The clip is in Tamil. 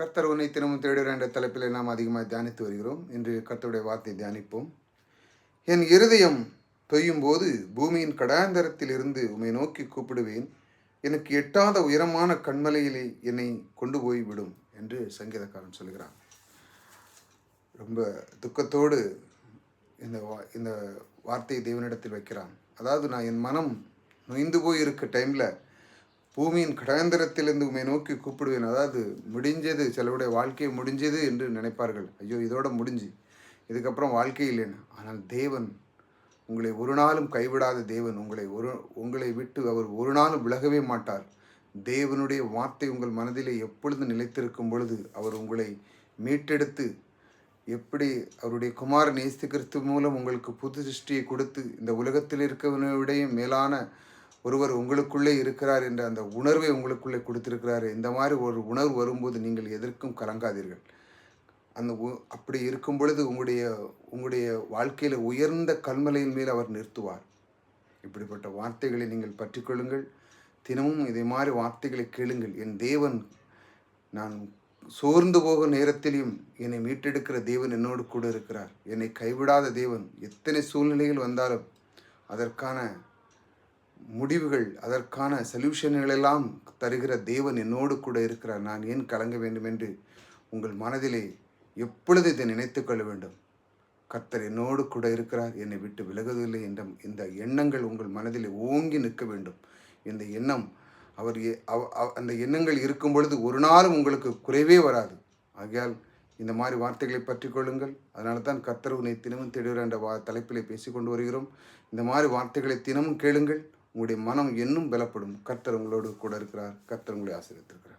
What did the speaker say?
கர்த்தர் உன்னை தினமும் தேடுகிற என்ற தலைப்பில் நாம் அதிகமாக தியானித்து வருகிறோம். இன்று கர்த்தருடைய வார்த்தை தியானிப்போம். என் இருதயம் தொய்யும் போது பூமியின் கடாந்தரத்தில் இருந்து உம்மை நோக்கி கூப்பிடுவேன். எனக்கு எட்டாத உயரமான கண்மலையிலே என்னை கொண்டு போய் விடும் என்று சங்கீதக்காரன் சொல்கிறான் ரொம்ப துக்கத்தோடு இந்த வா இந்த வார்த்தையை தேவனிடத்தில் வைக்கிறான். அதாவது நான் என் மனம் நொய்ந்து போய் இருக்க டைமில் பூமியின் கடாந்தரத்திலிருந்து உண்மை நோக்கி கூப்பிடுவேன். அதாவது முடிஞ்சது சிலருடைய வாழ்க்கையை முடிஞ்சது என்று நினைப்பார்கள். ஐயோ இதோட முடிஞ்சு. இதுக்கப்புறம் வாழ்க்கை இல்லைன்னு. ஆனால் தேவன் உங்களை ஒரு நாளும் கைவிடாத தேவன் உங்களை ஒரு உங்களை விட்டு அவர் ஒரு நாளும் விலகவே மாட்டார். தேவனுடைய வார்த்தை உங்கள் மனதிலே எப்பொழுது நிலைத்திருக்கும் பொழுது அவர் உங்களை மீட்டெடுத்து எப்படி அவருடைய குமார் இயேசு கிறிஸ்து மூலம் உங்களுக்கு புது சிருஷ்டியை கொடுத்து இந்த உலகத்தில் இருக்கவனை விடையும் மேலான ஒருவர் உங்களுக்குள்ளே இருக்கிறார் என்ற அந்த உணர்வை உங்களுக்குள்ளே கொடுத்திருக்கிறார். இந்த மாதிரி ஒரு உணர்வு வரும்போது நீங்கள் எதற்கும் கலங்காதீர்கள். அந்த உ- அப்படி இருக்கும் பொழுது உங்களுடைய உங்களுடைய வாழ்க்கையில் உயர்ந்த கல்மலையின் மேல் அவர் நிறுத்துவார். இப்படிப்பட்ட வார்த்தைகளை நீங்கள் பற்றிக்கொள்ளுங்கள். தினமும் இதை மாதிரி வார்த்தைகளை கேளுங்கள். என் தேவன் நான் சோர்ந்து போகும் நேரத்திலையும் என்னை மீட்டெடுக்கிற தேவன் என்னோடு கூட இருக்கிறார். என்னை கைவிடாத தேவன் எத்தனை சூழ்நிலைகள் வந்தாலும் அதற்கான முடிவுகள் அதற்கான சொல்யூஷன்களெல்லாம் தருகிற தேவன் என்னோடு கூட இருக்கிறார். நான் ஏன் கலங்க வேண்டும் என்று உங்கள் மனதிலே எப்பொழுது இதை நினைத்து கொள்ள வேண்டும்? கர்த்தர் என்னோடு கூட இருக்கிறார். என்னை விட்டு விலகுவதில்லை என்ற இந்த எண்ணங்கள் உங்கள் மனதில் ஓங்கி நிற்க வேண்டும். இந்த எண்ணம் அவர் எ- அவ- அந்த எண்ணங்கள் இருக்கும் பொழுது ஒரு நாளும் உங்களுக்கு குறைவே வராது. ஆகையால் இந்த மாதிரி வார்த்தைகளை பற்றி கொள்ளுங்கள். அதனால தான் கர்த்தர் உன்னை தினமும் தேடுகிற என்ற வா தலைப்பிலே பேசிக்கொண்டு வருகிறோம். இந்த மாதிரி வார்த்தைகளை தினமும் கேளுங்கள். உங்களுடைய மனம் இன்னும் பலப்படும். கர்த்தர் உங்களோடு கூட இருக்கிறார். கர்த்தர் உங்களை ஆசீர்வதித்திருக்கிறார்.